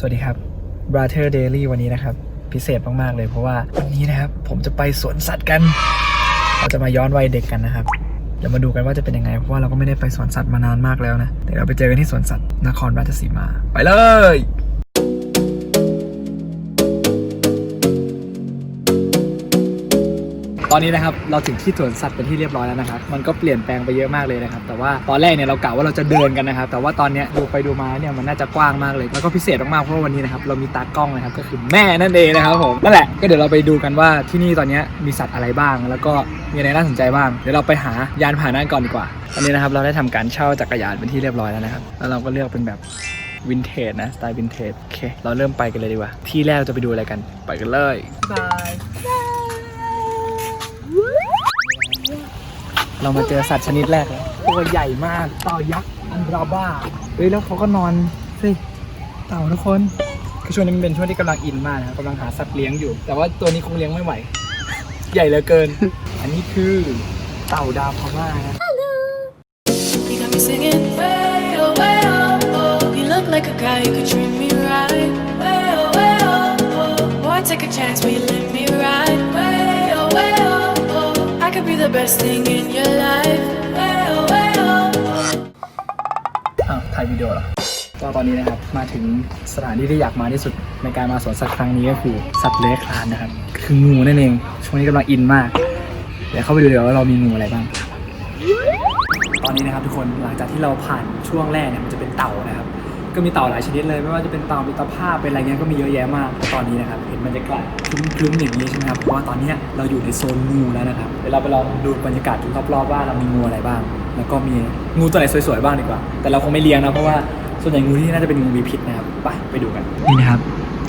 สวัสดีครับ Brother Daily วันนี้นะครับ พิเศษมาก ๆ เลยเพราะว่า วันนี้นะครับ ผมจะไปสวนสัตว์กัน เราจะมาย้อนวัยเด็กกันนะครับ เดี๋ยวมาดูกันว่าจะเป็นยังไง เพราะว่าเราก็ไม่ได้ไปสวนสัตว์มานานมากแล้วนะ เดี๋ยวเราไปเจอกันที่สวนสัตว์นครราชสีมา ไปเลย ตอนนี้นะครับเราถึงที่สวนสัตว์เป็นที่เรียบร้อยแล้วนะครับ มันก็เปลี่ยนแปลงไปเยอะมากเลยนะครับ แต่ว่าตอนแรกเนี่ยเรากะว่าเราจะเดินกันนะครับ แต่ว่าตอนนี้ดูไปดูมาเนี่ยมันน่าจะกว้างมากเลย แล้วก็พิเศษมากๆ เพราะว่าวันนี้นะครับเรามีตากล้องนะครับ ก็คือแม่นั่นเองนะครับผม นั่นแหละ ก็เดี๋ยวเราไปดูกันว่าที่นี่ตอนนี้มีสัตว์อะไรบ้าง แล้วก็มีอะไรน่าสนใจบ้าง เดี๋ยวเราไปหายานพาหนะก่อนดีกว่า ตอนนี้นะครับเราได้ทำการเช่าจักรยานเป็นที่เรียบร้อยแล้วนะครับ แล้วเราก็เลือกเป็นแบบวินเทจนะ สไตล์วินเทจ โอเค เราเริ่มไปกันเลยดีกว่า ที่แรกจะไปดูอะไรกัน ไปกันเลยบาย เรามาเจอสัตว์ชนิดแรกแล้วตัวใหญ่มากเต่ายักษ์อันดราบ้าเฮ้ยแล้วเขาก็นอนสิเต่าทุกคนคือช่วงนี้มันเป็นช่วงที่กำลังอินมากนะครับกำลังหาสัตว์เลี้ยงอยู่ แต่ว่าตัวนี้คงเลี้ยงไม่ไหว ใหญ่เหลือเกิน อันนี้คือเต่าดาวพม่านะ like a guy who could treat me right. Way oh way oh oh. Boy, take a chance, will you let me ride? Way the best thing in your life. Way oh way oh อ้าวถ่ายวิดีโอเหรอ ก็ตอนนี้นะครับ มาถึงสถานที่ที่อยากมาที่สุดในการมาสวนสัตว์ครั้งนี้ก็คือสัตว์เลื้อยคลานนะครับ คืองูนั่นเอง ช่วงนี้กำลังอินมาก เดี๋ยวเข้าไปดูเดี๋ยวว่าเรามีงูอะไรบ้าง ตอนนี้นะครับทุกคน หลังจากที่เราผ่านช่วงแรกเนี่ยมันจะเป็นเต่านะครับ ก็มีเต่าหลายชนิดเลย ไม่ว่าจะเป็นเต่ามีตะภาพเป็นอะไรเงี้ยก็มีเยอะแยะมากตอนนี้นะครับเห็นบรรยากาศคลึ้มๆอย่างนี้ใช่ไหมครับเพราะว่าตอนเนี้ยเราอยู่ในโซนงูแล้วนะครับเดี๋ยวเราไปลองดูบรรยากาศรอบๆว่าเรามีงูอะไรบ้าง แล้วก็มีงูตัวไหนสวยๆบ้างดีกว่า แต่เราคงไม่เลี้ยงนะเพราะว่าส่วนใหญ่งูที่นี่น่าจะเป็นงูมีพิษนะครับไปไปดูกันนี่นะครับ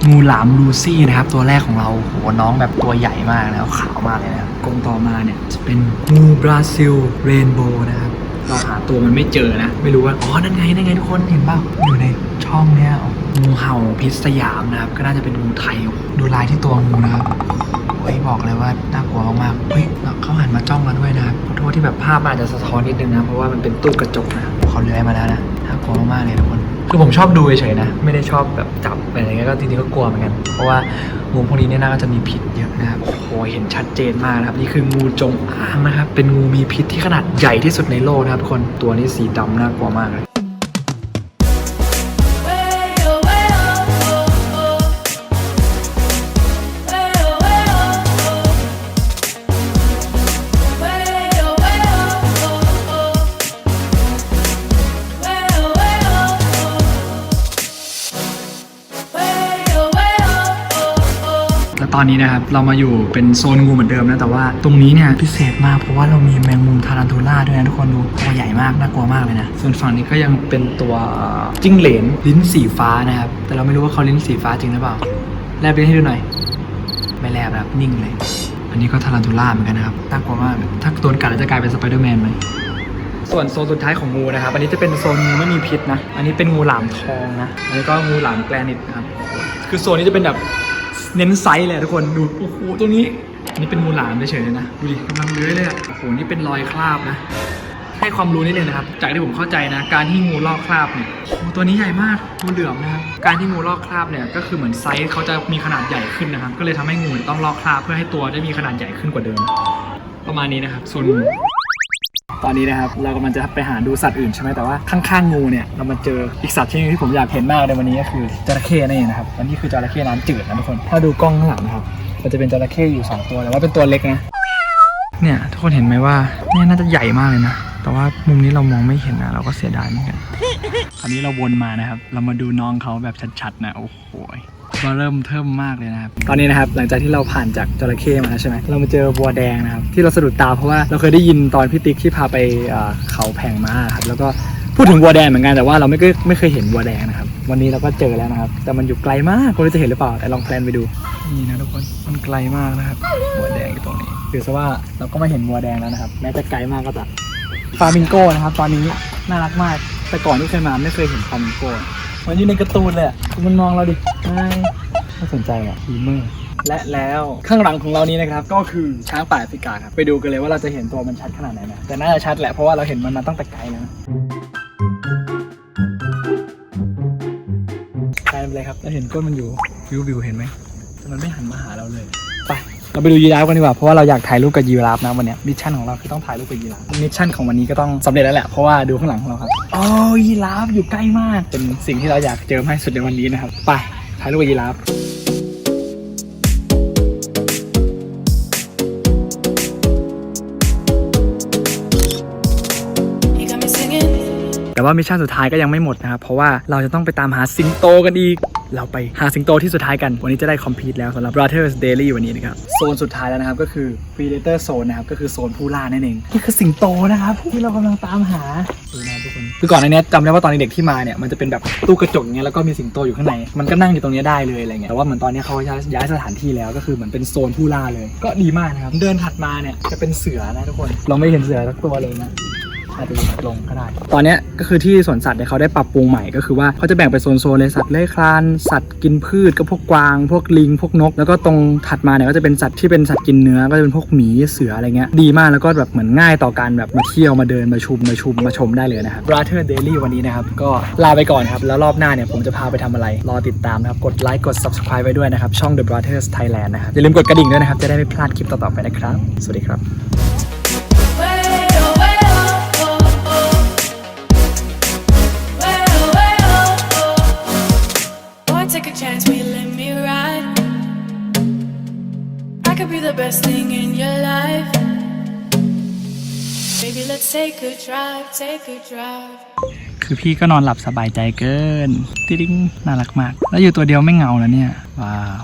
งูหลามลูซี่นะครับ ตัวแรกของเราโหน้องแบบตัวใหญ่มากแล้วขาวมากเลยนะครับกรงต่อมาเนี่ยจะเป็นงูบราซิลเรนโบว์นะครับ เราหาตัวมันไม่เจอนะ ไม่รู้ว่า อ๋อ นั่นไง นั่นไงทุกคนเห็นเปล่าอยู่ในช่องเนี้ยงูเห่าพิษสยามนะครับ ก็น่าจะเป็นงูไทย ดูลายที่ตัวงูนะครับเฮ้ยบอกเลยว่าน่ากลัวมากๆเฮ้ยเขาหันมาจ้องเราด้วยนะครับขอโทษที่แบบภาพมันอาจจะสะท้อนนิดนึงนะ เพราะว่ามันเป็นตู้กระจกนะ เขาเลื้อยมาแล้วนะน่ากลัวมากๆเลยทุกคนคือผมชอบดูเฉยๆนะ ไม่ได้ชอบแบบจับอะไรเงี้ยก็จริงๆก็กลัวเหมือนกัน เพราะว่างูพวกนี้เนี่ยน่าจะมีพิษเยอะนะครับโอ้โหเห็นชัดเจนมากนะครับ นี่คืองูจงอางนะครับ เป็นงูมีพิษที่ขนาดใหญ่ที่สุดในโลกนะครับทุกคนตัวนี้สีดำน่ากลัวมากเลย ตอนนี้นะครับเรามาอยู่เป็นโซนงูเหมือนเดิมนะแต่ว่าตรงนี้เนี่ยพิเศษมากเพราะว่าเรามีแมงมุมทารันทูล่าด้วยนะทุกคนดูตัวใหญ่มากน่ากลัวมากเลยนะส่วนฝั่งนี้ก็ยังเป็นตัวจิ้งเหลนลิ้นสีฟ้านะครับแต่เราไม่รู้ว่าเขาลิ้นสีฟ้าจริงหรือเปล่าแลบลิ้นให้ดูหน่อยไม่แลบนะครับนิ่งเลย อันนี้ก็ทารันทูล่าเหมือนกันนะครับน่ากลัวมากถ้าโดนกัดแล้วจะกลายเป็นสไปเดอร์แมนไหมส่วนโซนสุดท้ายของงูนะครับ อันนี้จะเป็นโซนงูไม่มีพิษนะ อันนี้เป็นงูหลามทองนะ อันนี้ก็งูหลามแกรนิตนะครับ คือโซนนี้จะเป็นแบบ เน้นไซส์เลยทุกคนดูโอ้โหตัวนี้นนี้เป็นงูหลามเฉยๆเลยนะดูดิกำลังเลื้อยเลยอะโอ้โหนี่เป็นรอยคราบนะให้ความรู้นิดนึงนะครับ จากที่ผมเข้าใจนะ การที่งูลอกคราบเนี่ยโอ้ตัวนี้ใหญ่มากงูเหลือมนะครับ การที่งูลอกคราบเนี่ยก็คือเหมือนไซส์เขาจะมีขนาดใหญ่ขึ้นนะครับ ก็เลยทำให้งูต้องลอกคราบเพื่อให้ตัวได้มีขนาดใหญ่ขึ้นกว่าเดิม ประมาณนี้นะครับส่วนงู ตอนนี้นะครับเรากำลังจะไปหาดูสัตว์อื่นใช่ไหมแต่ว่าข้างๆงูเนี่ยเรามาเจออีกสัตว์ที่ที่ผมอยากเห็นมากในวันนี้ก็คือจระเข้นั่นเองนะครับอันนี้คือจระเข้น้ำจืดนะทุกคน ถ้าดูกล้องข้างหลังนะครับมันจะเป็นจระเข้อยู่สองตัวแต่ว่าเป็นตัวเล็กนะเนี่ยทุกคนเห็นไหมว่าเนี่ยน่าจะใหญ่มากเลยนะ แต่ว่ามุมนี้เรามองไม่เห็นนะเราก็เสียดายเหมือนกันอันนี้เราวนมานะครับ เรามาดูน้องเขาแบบชัดๆนะโอ้โห มาเริ่มเทิมมากเลยนะครับ ตอนนี้นะครับหลังจากที่เราผ่านจากจระเข้มาแล้วใช่ไหมเรามาเจอบัวแดงนะครับ ที่เราสะดุดตาเพราะว่าเราเคยได้ยินตอนพี่ติ๊กที่พาไปเอ่อเขาแผงม้าครับแล้วก็พูดถึงบัวแดงเหมือนกันแต่ว่าเราไม่เคยไม่เคยเห็นบัวแดงนะครับ วันนี้เราก็เจอแล้วนะครับ แต่มันอยู่ไกลมากไม่รู้จะเห็นหรือเปล่าแต่ลองแพลนไปดูนี่นะทุกคนมันไกลมากนะครับบัวแดงอยู่ตรงนี้คือซะว่าเราก็มาเห็นบัวแดงแล้วนะครับ แม้จะไกลมากก็ตามฟามิงโก้นะครับ ตอนนี้น่ารักมาก แต่ก่อนที่เคยมาไม่เคยเห็นฟามิงโก้เหมันอยู่ในการ์ตูนเลยอะคือมันมองเราดิไม่ไม่สนใจอะอีเมอร์และแล้วข้างหลังของเรานี้นะครับ ก็คือช้างป่าแอฟริกาครับ ไปดูกันเลยว่าเราจะเห็นตัวมันชัดขนาดไหนนะแต่น่าจะชัดแหละ เพราะว่าเราเห็นมันมาตั้งแต่ไกลแล้วนะแพนเป็นไรครับเราเห็นก้นมันอยู่วิววิวเห็นไหมแต่มันไม่หันมาหาเราเลย ไป เราไปดูยีราฟกันดีกว่าเพราะว่าเราอยากถ่ายรูปกับยีราฟนะวันเนี้ยมิชชั่นของเราคือต้องถ่ายรูปกับยีราฟมิชชั่นของวันนี้ก็ต้องสำเร็จแล้วแหละเพราะว่าดูข้างหลังของเราครับอ๋อยีราฟอยู่ใกล้มากเป็นสิ่งที่เราอยากเจอมากที่สุดในวันนี้นะครับไปถ่ายรูปกับยีราฟ แต่ว่ามิชชั่นสุดท้ายก็ยังไม่หมดนะครับ เพราะว่าเราจะต้องไปตามหาสิงโตกันอีก เราไปหาสิงโตที่สุดท้ายกัน วันนี้จะได้คอมพลีทแล้วสำหรับ Brothers Daily วันนี้นะครับ โซนสุดท้ายแล้วนะครับ ก็คือ Predator Zone นะครับ ก็คือโซนผู้ล่านั่นเองนี่คือสิงโตนะครับที่เรากำลังตามหาดูนะทุกคน คือก่อนในนี้จำได้ว่าตอนเด็กที่มาเนี่ยมันจะเป็นแบบตู้กระจกเงี้ยแล้วก็มีสิงโตอยู่ข้างใน มันก็นั่งอยู่ตรงนี้ได้เลยอะไรเงี้ย แต่ว่าเหมือนตอนนี้เขาย้ายย้ายสถานที่แล้วก็คือเหมือนเป็นโซนผู้ล่าเลย ก็ดีมากนะครับ เดินถัดมาเนี่ยจะเป็นเสือนะทุกคน เราไม่เห็นเสือสักตัวเลยนะ อาจจะลงก็ได้ ตอนนี้ก็คือที่สวนสัตว์เนี่ยเขาได้ปรับปรุงใหม่ก็คือว่าเขาจะแบ่งเป็นโซนๆเลยสัตว์เลื้อยคลานสัตว์กินพืชก็พวกกวาง พวกลิง พวกนก แล้วก็ตรงถัดมาเนี่ยก็จะเป็นสัตว์ที่เป็นสัตว์กินเนื้อก็จะเป็นพวกหมีเสืออะไรเงี้ยดีมากแล้วก็แบบเหมือนง่ายต่อการแบบมาเที่ยวมาเดินมาชุมมาชุมมาชมได้เลยนะครับ Brother Daily วันนี้นะครับก็ลาไปก่อนครับแล้วรอบหน้าเนี่ยผมจะพาไปทำอะไรรอติดตามนะครับกดไลค์กด subscribe ไว้ด้วยนะครับช่อง The Brothers Thailand นะครับอย่าลืมกดกระดิ่งด้วยนะครับจะได้ไม่พลาดคลิปต่อๆไปนะครับ สวัสดีครับ chance, will you let me ride? I could be the best thing in your life. Baby, let's take a drive, take a drive. คือพี่ก็นอนหลับสบายใจเกิน ติ๊งน่ารักมาก แล้วอยู่ตัวเดียวไม่เหงาแล้วเนี่ย ว้าว